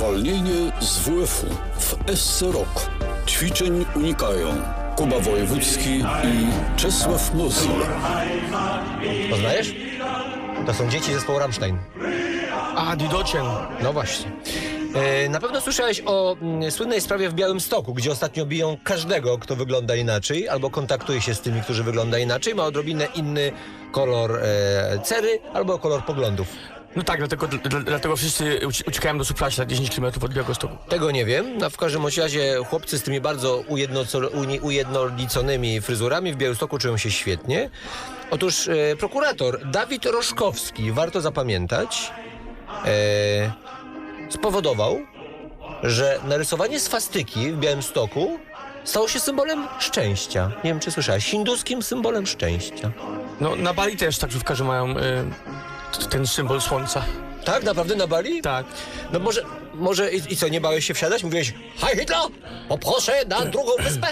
Zwolnienie z WF-u w SC Rok. Ćwiczeń unikają Kuba Wojewódzki i Czesław Mozil. Poznajesz? To są dzieci zespołu Rammstein. A, Didocien. No właśnie. E, Na pewno słyszałeś o mm, słynnej sprawie w Białymstoku, gdzie ostatnio biją każdego, kto wygląda inaczej, albo kontaktuje się z tymi, którzy wygląda inaczej, ma odrobinę inny kolor e, cery albo kolor poglądów. No tak, dlatego, dla- dlatego wszyscy uci- uciekają do Suprasia 10 km od Białegostoku. Tego nie wiem. No, w każdym razie chłopcy z tymi bardzo ujednoliconymi fryzurami w Białymstoku czują się świetnie. Otóż e, prokurator Dawid Roszkowski, warto zapamiętać, e, spowodował, że narysowanie swastyki w Białymstoku stało się symbolem szczęścia. Nie wiem, czy słyszałeś. Hinduskim symbolem szczęścia. No, na Bali też taksówkarze mają y, t- ten symbol słońca. Tak? Naprawdę na Bali? Tak. No może, może i, i co, nie bałeś się wsiadać? Mówiłeś, hej Hitler, poproszę na drugą wyspę.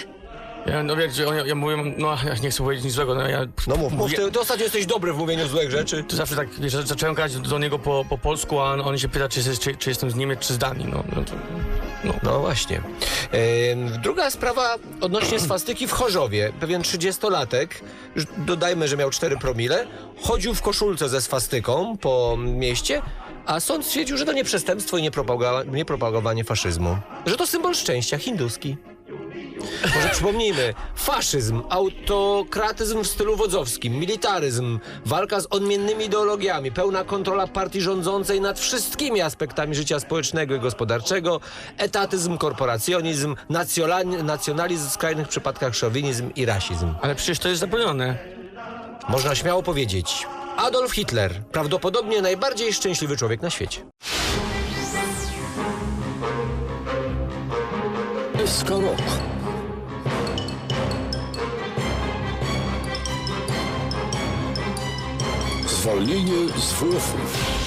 Ja, no wiecie, ja, ja mówię, no ja nie chcę powiedzieć nic złego, no ja... No mów, mów, mówię- ty, ty ostatnio jesteś dobry w mówieniu złych rzeczy. To zawsze tak, wiesz, zacząłem grać do niego po, po polsku, a on, on się pyta, czy, jest- czy, czy jestem z Niemiec, czy z Danii, no. no, to, no. No właśnie. Ym, druga sprawa odnośnie swastyki w Chorzowie. Pewien 30-latek, już dodajmy, że miał 4 promile, chodził w koszulce ze swastyką po mieście, a sąd stwierdził, że to nie przestępstwo i nie, propaga- nie propagowanie faszyzmu. Że to symbol szczęścia hinduski. Może przypomnijmy, faszyzm, autokratyzm w stylu wodzowskim, militaryzm, walka z odmiennymi ideologiami, pełna kontrola partii rządzącej nad wszystkimi aspektami życia społecznego i gospodarczego, etatyzm, korporacjonizm, nacjonalizm w skrajnych przypadkach szowinizm i rasizm. Ale przecież to jest zabronione. Można śmiało powiedzieć, Adolf Hitler, prawdopodobnie najbardziej szczęśliwy człowiek na świecie. SK Zwolnienie z WF-u